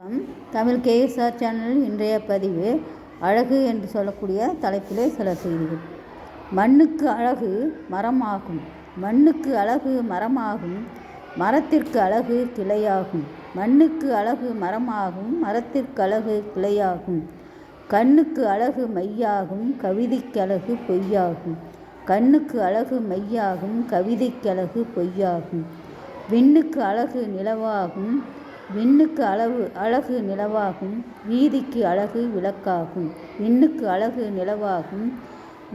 வணக்கம். தமிழ் கேஎஸ்ஆர் சேனலில் இன்றைய பதிவு அழகு என்று சொல்லக்கூடிய தலைப்பிலே சில செய்திகள். மண்ணுக்கு அழகு மரமாகும். மண்ணுக்கு அழகு மரமாகும் மரத்திற்கு அழகு கிளையாகும். மண்ணுக்கு அழகு மரமாகும் மரத்திற்கு அழகு கிளையாகும். கண்ணுக்கு அழகு மையாகும் கவிதைக்கு அழகு பொய்யாகும். கண்ணுக்கு அழகு மையாகும் கவிதைக்கு அழகு பொய்யாகும். விண்ணுக்கு அழகு நிலவாகும் விண்ணுக்கு அளவு அழகு நிலவாகும் வீதிக்கு அழகு விளக்காகும். விண்ணுக்கு அழகு நிலவாகும்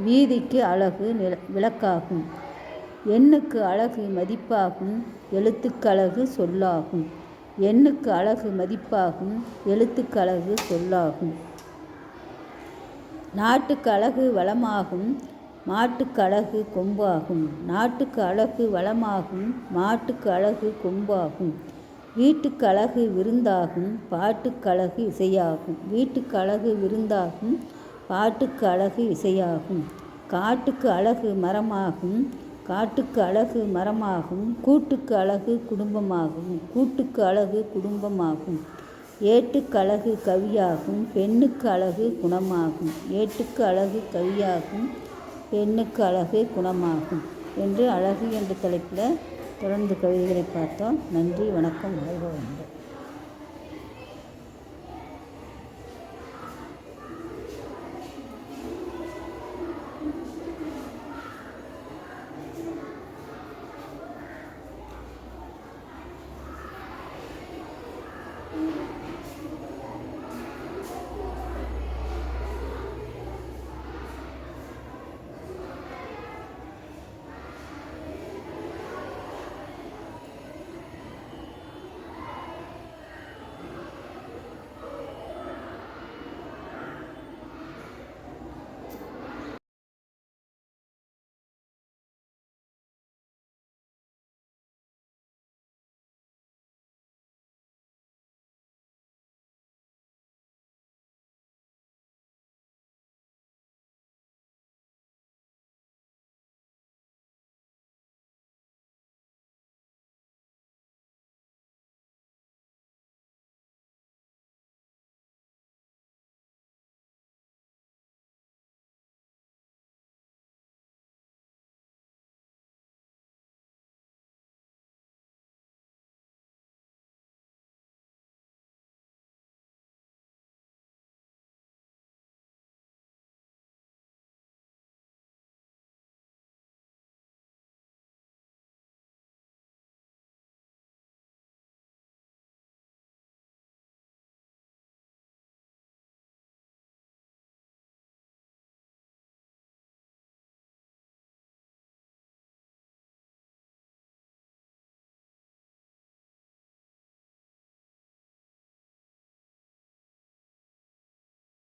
வீதிக்கு அழகு நில விளக்காகும். எண்ணுக்கு அழகு மதிப்பாகும் எழுத்துக்கு அழகு சொல்லாகும். எண்ணுக்கு அழகு மதிப்பாகும் எழுத்துக்கு அழகு சொல்லாகும். நாட்டுக்கு அழகு வளமாகும் மாட்டுக்கு அழகு கொம்பாகும். நாட்டுக்கு அழகு வளமாகும் மாட்டுக்கு அழகு கொம்பாகும். வீட்டுக்கழகு விருந்தாகும் பாட்டுக்கழகு இசையாகும். வீட்டுக்கு அழகு விருந்தாகும் பாட்டுக்கு அழகு இசையாகும். காட்டுக்கு அழகு மரமாகும் காட்டுக்கு அழகு மரமாகும் கூட்டுக்கு அழகு குடும்பமாகும் கூட்டுக்கு அழகு குடும்பமாகும். ஏட்டுக்கு அழகு கவியாகும் பெண்ணுக்கு அழகு குணமாகும். ஏட்டுக்கு அழகு கவியாகும் பெண்ணுக்கு அழகு குணமாகும். என்று அழகு என்ற தலைப்பில் தொடர்ந்து கவிதைகளை பார்த்தோம். நன்றி வணக்கம் வாழ்க வேண்டும்